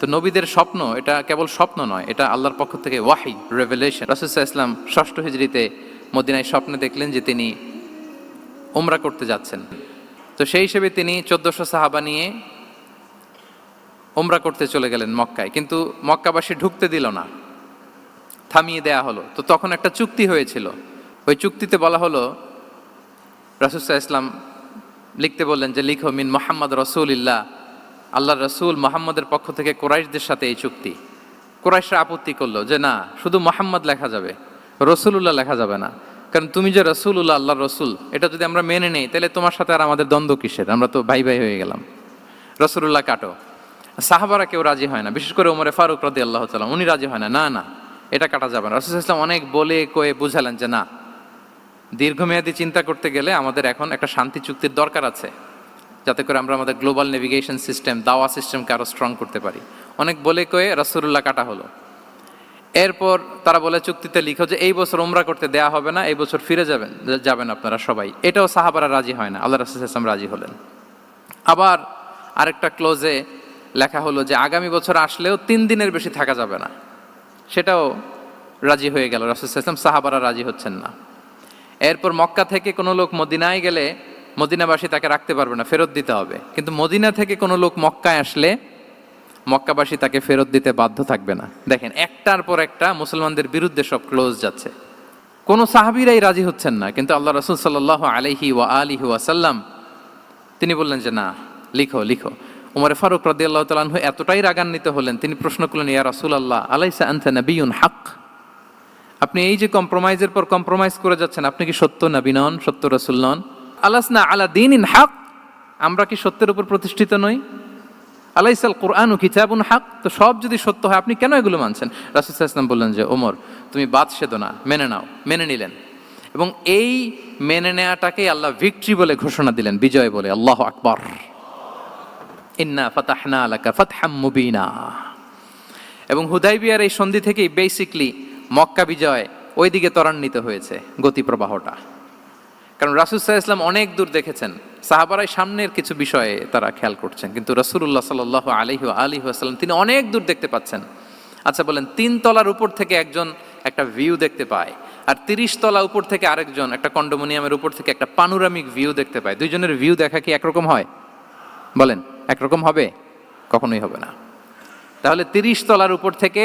তো নবীদের স্বপ্ন, এটা কেবল স্বপ্ন নয়, এটা আল্লাহর পক্ষ থেকে ওয়াহি রেভেলেশন রাসুসাহ ইসলাম ষষ্ঠ হিজড়িতে মদিনায় স্বপ্নে দেখলেন যে তিনি উমরা করতে যাচ্ছেন। তো সেই হিসেবে তিনি চোদ্দশো সাহাবা নিয়ে উমরা করতে চলে গেলেন মক্কায়। কিন্তু মক্কাবাসী ঢুকতে দিল না, থামিয়ে দেয়া হলো। তো তখন একটা চুক্তি হয়েছিল। ওই চুক্তিতে বলা হলো রাসুসাহ ইসলাম লিখতে বললেন যে, লিখো, মিন মোহাম্মদ রসুলিল্লাহ। আল্লাহ রসুল মোহাম্মদের পক্ষ থেকে কোরাইশদের সাথে এই চুক্তি। কোরাইশরা আপত্তি করল যে না, শুধু মোহাম্মদ লেখা যাবে, রসুলুল্লাহ লেখা যাবে না। কারণ তুমি যে রসুল্লাহ আল্লাহ রসুল, এটা যদি আমরা মেনে নেই, তাহলে তোমার সাথে আর আমাদের দ্বন্দ্ব কিসের? আমরা তো ভাই ভাই হয়ে গেলাম। রসুল্লাহ কাটো। সাহাবারা কেউ রাজি হয় না। বিশেষ করে ওমরে ফারুক রদি আল্লাহ তালাম উনি রাজি হয় না। না না, এটা কাটা যাবে না। রসুল ইসলাম অনেক বলে কয়ে বুঝালেন যে না, দীর্ঘমেয়াদী চিন্তা করতে গেলে আমাদের এখন একটা শান্তি চুক্তির দরকার আছে। যাতে করে আমরা আমাদের গ্লোবাল নেভিগেশন সিস্টেম দাওয়া সিস্টেমকে আরও স্ট্রং করতে পারি। অনেক বলে কয়ে রসুল্লাহ কাটা হলো। এরপর তারা বলে চুক্তিতে লিখো যে, এই বছর ওমরা করতে দেয়া হবে না, এই বছর ফিরে যাবেন যাবেন আপনারা সবাই। এটাও সাহাবারা রাজি হয় না, আল্লাহ রসুল ইসলাম রাজি হলেন। আবার আরেকটা ক্লোজে লেখা হলো যে, আগামী বছর আসলেও তিন দিনের বেশি থাকা যাবে না। সেটাও রাজি হয়ে গেল, রসুল ইসলাম সাহাবারা রাজি হচ্ছেন না। এরপর মক্কা থেকে কোনো লোক মদিনায় গেলে মদিনাবাসী তাকে রাখতে পারবে না, ফেরত দিতে হবে। কিন্তু মদিনা থেকে কোনো লোক মক্কায় আসলে মক্কাবাসী তাকে ফেরত দিতে বাধ্য থাকবে না। দেখেন, একটার পর একটা মুসলমানদের বিরুদ্ধে সব ক্লোজ যাচ্ছে। কোনো সাহাবিরাই রাজি হচ্ছেন না, কিন্তু আল্লাহ রসুল সাল্লাহ আলহি ওয়া আলিহি ওয়াসাল্লাম তিনি বললেন যে, না, লিখো লিখো। উমরে ফারুক রদি আল্লাহ তালু এতটাই রাগান্বিত হলেন, তিনি প্রশ্ন করলেন, ইয়া রাসুল আল্লাহ আলাইসা হাক? আপনি এই যে কম্প্রোমাইজের পর কম্প্রোমাইজ করে যাচ্ছেন, আপনি কি সত্য নবী নন সত্য রসুল নন? আলাস না আলা দিন ইন হাক, আমরা কি সত্যের উপর প্রতিষ্ঠিত নই? আলাইসাল কোরআন ও কিতাবুন হাক, তো সব যদি সত্য হয়, আপনি কেন এগুলো মানছেন? রাসুল ইসলাম বললেন যে, ওমর, তুমি বাদ সেদো না, মেনে নাও, মেনে নিলেন। এবং এই মেনে নেওয়াটাকে আল্লাহ ভিক্টরি বলে ঘোষণা দিলেন, বিজয় বলে, আল্লাহ আকবর। ইন্না ফাতাহনা আলাকা ফাতহাম মুবিনা। এবং হুদাইবিয়ার এই সন্ধি থেকেই বেসিকলি মক্কা বিজয় ওইদিকে ত্বরান্বিত হয়েছে গতি প্রবাহটা কারণ রাসুসাহ ইসলাম অনেক দূর দেখেছেন। সাহাবারাই সামনের কিছু বিষয়ে তারা খেয়াল করছেন। কিন্তু রসুল্লাহ সাল আলহি আলি আসাল্লাম তিনি অনেক দূর দেখতে পাচ্ছেন। আচ্ছা বলেন, তিন তলার উপর থেকে একজন একটা ভিউ দেখতে পায় আর তিরিশ তলা উপর থেকে আরেকজন একটা কন্ডোমোনিয়ামের উপর থেকে একটা পানুরামিক ভিউ দেখতে পায়। দুইজনের ভিউ দেখা কি একরকম হয়? বলেন, একরকম হবে? কখনোই হবে না। তাহলে তিরিশ তলার উপর থেকে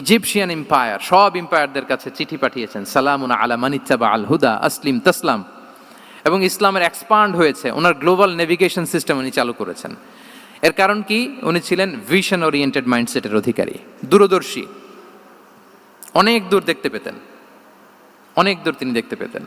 Egyptian empire সব এম্পায়ারদের কাছে চিঠি পাঠিয়েছেন, সালামুন আলা মানিচ্চাবা আল হুদা, আসলিম তসলাম। এবং ইসলামের এক্সপান্ড হয়েছে, ওনার গ্লোবাল নেভিগেশন সিস্টেম উনি চালু করেছেন। এর কারণ কি? উনি ছিলেন ভিশন ওরিয়েন্টেড মাইন্ডসেটের অধিকারী, দূরদর্শী। অনেক দূর দেখতে পেতেন, অনেক দূর তিনি দেখতে পেতেন।